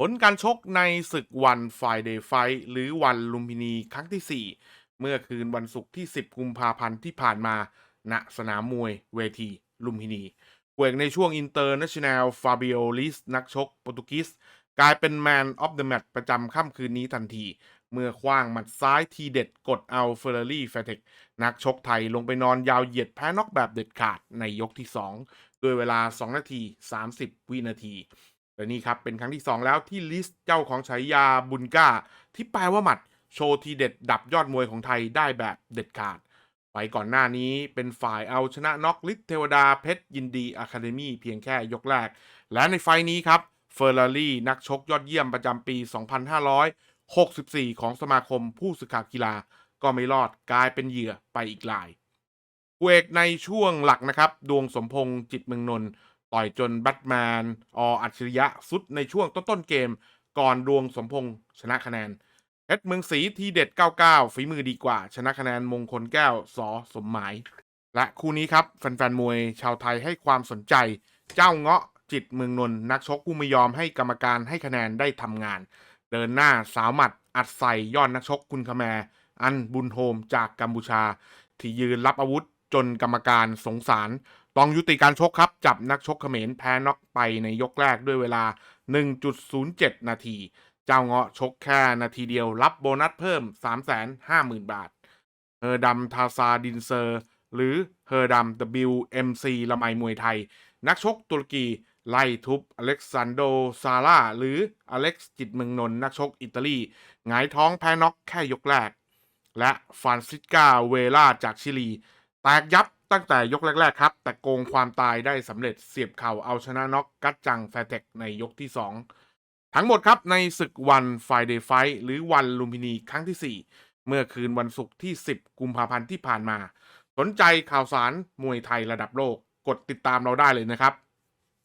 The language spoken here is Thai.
ผลการชกในศึกวันไฟเดย์ไฟหรือวันลุมพินีครั้งที่ 4 เมื่อคืนวันศุกร์ที่ 10 กุมภาพันธ์ที่ผ่านมา ณ สนามมวยเวทีลุมพินีเวกในช่วงอินเตอร์เนชั่นแนลฟาบิโอลิสนักชกโปรตุเกสกลายเป็นแมนออฟเดอะแมตช์ประจำค่ำคืนนี้ทันที เมื่อคว้างหมัดซ้ายทีเด็ดกดเอาเฟอร์รารี่แฟเทคนักชกไทยลงไปนอนยาวเหยียดแพ้น็อกแบบเด็ดขาดในยกที่ 2 ด้วยเวลา 2 นาที 30 วินาที และนี่ครับเป็นครั้งที่ 2 แล้วที่ลิสเจ้าของฉายาบุญก้า ที่แปลว่าหมัด โชว์ทีเด็ดดับยอดมวยของไทยได้แบบเด็ดขาด ไปก่อนหน้านี้เป็นฝ่ายเอาชนะน็อกลิทเทวดาเพชรยินดีอะคาเดมี่เพียงแค่ยกแรก และในไฟล์นี้ครับเฟอร์รารี่นักชกยอดเยี่ยมประจำปี 2564 ของสมาคมผู้สื่อข่าวกีฬา ก็ไม่รอดกลายเป็นเหยื่อไปอีกหลายคู่เอกในช่วงหลักนะครับ ดวงสมพงษ์จิตเมืองนนท์ ต่อยจนแบทแมนออัจฉริยะสุดในช่วงต้นๆเกม ก่อนดวงสมพงษ์ชนะคะแนนเพชรเมืองศรีทีเด็ด 99 ฝีมือดีกว่า ชนะคะแนนมงคลแก้วสอสมหมาย และคู่นี้ครับ แฟนๆมวยชาวไทยให้ความสนใจ เจ้าเงาะจิตเมืองนนท์นักชกผู้ไม่ยอมให้กรรมการให้คะแนนได้ทำงาน เดินหน้าสาวหมัดอัดใส่ยอดนักชกคุณคแมอันบุญโฮมจากกัมพูชา ที่ยืนรับอาวุธ จนกรรมการสงสาร ต้องยุติการชกครับ จับนักชกเขมรแพ้น็อกไปในยกแรกด้วยเวลา 1.07 นาที เจ้าเงาะชกแค่นาทีเดียวรับโบนัสเพิ่ม 350,000 บาท เฮอร์ดัมทาซาดินเซอร์ หรือเฮอร์ดัม WMC ละไมมวยไทย นักชกตุรกีไล่ทุบอเล็กซานโดซาร่าหรืออเล็กซ์จิตเมืองนนนักชกอิตาลีหงายท้องแพ้น็อกแค่ยกแรก และฟรานซิสกาเวล่าจากชิลี แตกยับตั้งแต่ยกแรก ๆ ครับ แต่โกงความตายได้สำเร็จเสียบเข่าเอาชนะน็อกกัดจังแฟเทคในยกที่ 2 ทั้งหมดครับในศึกวันไฟเดย์ไฟหรือวันลุมพินีครั้งที่ 4 เมื่อคืนวันศุกร์ที่ 10 กุมภาพันธ์ที่ผ่านมา สนใจข่าวสารมวยไทยระดับโลกกดติดตามเราได้เลยนะครับ